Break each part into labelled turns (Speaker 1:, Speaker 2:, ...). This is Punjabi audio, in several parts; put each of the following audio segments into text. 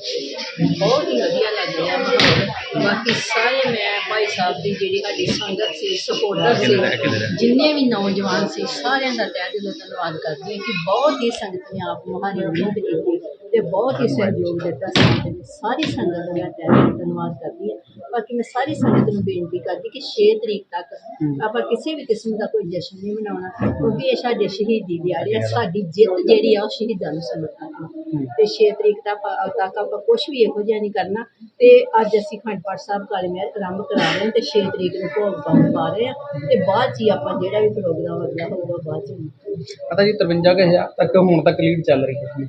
Speaker 1: ਬਹੁਤ ਹੀ ਵਧੀਆ ਲੱਗ ਰਿਹਾ ਮਾਹੌਲ ਬਾਕੀ ਸਾਰੇ ਮੈਂ ਭਾਈ ਸਾਹਿਬ ਦੀ ਜਿਹੜੀ ਸਾਡੀ ਸੰਗਤ ਸੀ ਸਪੋਰਟਰ ਸੀ ਜਿੰਨੇ ਵੀ ਨੌਜਵਾਨ ਸੀ ਸਾਰਿਆਂ ਦਾ ਤਹਿ ਦਿਲੋਂ ਧੰਨਵਾਦ ਕਰਦੀ ਹਾਂ ਕਿ ਬਹੁਤ ਹੀ ਸੰਗਤ ਨੇ ਆਪ ਮੁਹਾਰੀ ਮਿਹਨਤ ਕੀਤੀ। ਤੇ ਬਹੁਤ ਹੀ ਸਹਿਯੋਗ ਦਿੱਤਾ ਸੰਗਤ ਨੇ ਸਾਰੀ ਸੰਗਤ ਦਾ ਮੈਂ ਤਹਿ ਦਿਲੋਂ ਧੰਨਵਾਦ ਕਰਦੀ ਹਾਂ। ਬਾਕੀ ਮੈਂ ਸਾਰੀ ਸੰਗਤ ਨੂੰ ਬੇਨਤੀ ਕਰਦੀ ਕਿ 6 ਤਰੀਕ ਤੱਕ ਆਪਾਂ ਕਿਸੇ ਵੀ ਕਿਸਮ ਦਾ ਕੋਈ ਜਸ਼ਨ ਨਹੀਂ ਮਨਾਉਣਾ ਕਿਉਂਕਿ ਇਹ ਸਾਡੇ ਸ਼ਹੀਦੀ ਦਿਹਾੜੇ ਆ ਸਾਡੀ ਜਿੱਤ ਜਿਹੜੀ ਆ ਉਹ ਸ਼ਹੀਦਾਂ ਨੂੰ ਸਮਰਪਿਤ ਤੇ 6 ਤਰੀਕ ਤੱਕ ਤੱਕ ਆਪਾਂ ਕੁਝ ਵੀ ਇਹੋ ਜਿਹਾ ਨਹੀਂ ਕਰਨਾ। ਤੇ ਅੱਜ ਅਸੀਂ ਖੰਡ ਪਾਠ ਸਾਹਿਬ ਕਾਲੇ ਮਹਿਰ ਆਰੰਭ ਕਰਾ ਰਹੇ ਹਾਂ ਤੇ 6 ਤਰੀਕ ਨੂੰ ਭੋਗ ਪਾਉਣ ਪਾ ਰਹੇ ਹਾਂ ਤੇ ਬਾਅਦ ਹੀ ਆਪਾਂ ਜਿਹੜਾ ਵੀ ਪ੍ਰੋਗਰਾਮ ਅਗਲਾ ਹੋਊਗਾ ਬਾਅਦ ਚ।
Speaker 2: ਪਤਾ ਜੀ 53 ਕੁ ਹਜ਼ਾਰ ਤੱਕ ਹੁਣ ਤੱਕ ਲੀਡ ਚੱਲ ਰਹੀ ਹੈ।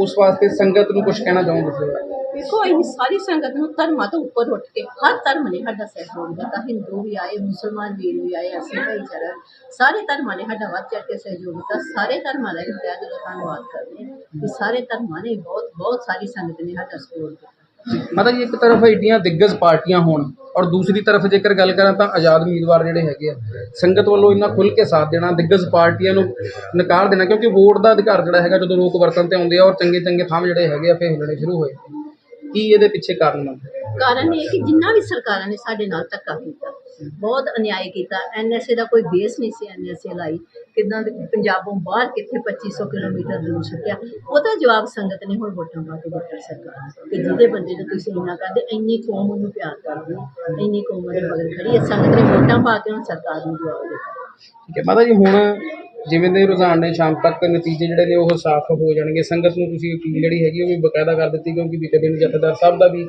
Speaker 2: ਉਸ ਵਾਸਤੇ ਸੰਗਤ ਨੂੰ ਕੁਝ ਕਹਿਣਾ ਚਾਹੋਗੇ ਤੁਸੀਂ?
Speaker 1: ਦੇਖੋ ਅਸੀਂ ਸਾਰੀ ਸੰਗਤ ਨੂੰ ਧਰਮਾਂ ਤੋਂ ਉੱਪਰ ਉੱਠ ਕੇ ਹਰ ਧਰਮ ਨੇ ਸਾਡਾ ਸਹਿਯੋਗ ਦਿੱਤਾ। ਹਿੰਦੂ ਵੀ ਆਏ, ਮੁਸਲਮਾਨ ਵੀਰ ਵੀ ਆਏ, ਅਸੀਂ ਭਾਈਚਾਰਾ ਸਾਰੇ ਧਰਮਾਂ ਨੇ ਸਾਡਾ ਵੱਧ ਚੜ ਕੇ ਸਹਿਯੋਗ ਦਿੱਤਾ। ਸਾਰੇ ਧਰਮਾਂ ਦਾ ਹੀ ਤਹਿ ਧੰਨਵਾਦ ਕਰਦੇ ਹਾਂ ਕਿ ਸਾਰੇ ਧਰਮਾਂ ਨੇ ਬਹੁਤ ਬਹੁਤ ਸਾਰੀ ਸੰਗਤ ਨੇ ਸਾਡਾ ਸਹਿਯੋਗ ਦਿੱਤਾ।
Speaker 2: ਮਾਤਾ ਜੀ, ਇੱਕ ਤਰਫ ਏਡੀਆਂ ਦਿੱਗਜ ਪਾਰਟੀਆਂ ਹੋਣ ਔਰ ਦੂਸਰੀ ਤਰਫ ਜੇਕਰ ਗੱਲ ਕਰਾਂ ਤਾਂ ਆਜ਼ਾਦ ਉਮੀਦਵਾਰ ਜਿਹੜੇ ਹੈਗੇ ਆ, ਸੰਗਤ ਵੱਲੋਂ ਇੰਨਾ ਖੁੱਲ ਕੇ ਸਾਥ ਦੇਣਾ, ਦਿੱਗਜ ਪਾਰਟੀਆਂ ਨੂੰ ਨਕਾਰ ਦੇਣਾ, ਕਿਉਂਕਿ ਵੋਟ ਦਾ ਅਧਿਕਾਰ ਜਿਹੜਾ ਹੈਗਾ, ਜਦੋਂ ਲੋਕ ਵਰਤਨ ਤੇ ਆਉਂਦੇ ਆ ਔਰ ਚੰਗੇ ਚੰਗੇ ਥਾਂ ਜਿਹੜੇ ਹੈਗੇ ਆ, ਫੇਰ ਹਿੱਲਣੇ ਸ਼ੁਰੂ ਹੋਏ। ਕੀ ਇਹਦੇ ਪਿੱਛੇ ਕਾਰਨ ਮੰਨਦੇ
Speaker 1: ਕਾਰਨ ਇਹ ਕਿ ਜਿੰਨਾ ਵੀ ਸਰਕਾਰਾਂ ਨੇ ਸਾਡੇ ਨਾਲ ਧੱਕਾ ਕੀਤਾ ਬਹੁਤ ਅਨਿਆਏ ਕੀਤਾ। ਐਨਐਸਏ ਦਾ ਕੋਈ ਬੇਸ ਨਹੀਂ ਸੀ ਐਨਐਸਏ ਲਾਈ। ਕਿਦਾਂ ਪੰਜਾਬੋਂ ਬਾਹਰ ਕਿੱਥੇ 2500 ਕਿਲੋਮੀਟਰ ਦੂਰ ਸੁੱਟਿਆ ਉਹਦਾ ਜਵਾਬ ਸੰਗਤ ਨੇ ਹੁਣ ਵੋਟਾਂ ਪਾ ਕੇ ਦਿੱਤਾ ਸਰਕਾਰ ਨੂੰ ਕਿ ਜਿਹਦੇ ਬੰਦੇ ਨੂੰ ਤੁਸੀਂ ਇੰਨਾ ਕਰਦੇ, ਇੰਨੀ ਕੌਮ ਉਹਨੂੰ ਪਿਆਰ ਕਰਦੀ ਇੰਨੀ ਕੌਮ ਉਹਦੇ ਮਗਰ ਖੜੀ ਹੈ। ਸੰਗਤ ਨੇ ਵੋਟਾਂ ਪਾ ਕੇ ਹੁਣ ਸਰਕਾਰ ਨੂੰ ਜਵਾਬ ਦਿੱਤਾ।
Speaker 2: ਠੀਕ ਹੈ, ਮਾਤਾ ਜੀ, ਹੁਣ ਜਿਵੇਂ ਦੇ ਰੁਝਾਨ ਨੇ, ਸ਼ਾਮ ਤੱਕ ਨਤੀਜੇ ਜਿਹੜੇ ਨੇ ਉਹ ਸਾਫ਼ ਹੋ ਜਾਣਗੇ। ਸੰਗਤ ਨੂੰ ਤੁਸੀਂ ਅਪੀਲ ਜਿਹੜੀ ਹੈਗੀ ਉਹ ਵੀ ਬਕਾਇਦਾ ਕਰ ਦਿੱਤੀ, ਕਿਉਂਕਿ ਬੀਤੇ ਦਿਨ ਜਥੇਦਾਰ ਸਾਹਿਬ ਦਾ ਵੀ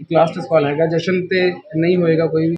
Speaker 2: ਕਲਾਸ ਲਾਸਟ ਸਵਾਲ ਹੈਗਾ ਜਸ਼ਨ ਤੇ ਨਹੀਂ ਹੋਏਗਾ ਕੋਈ ਵੀ।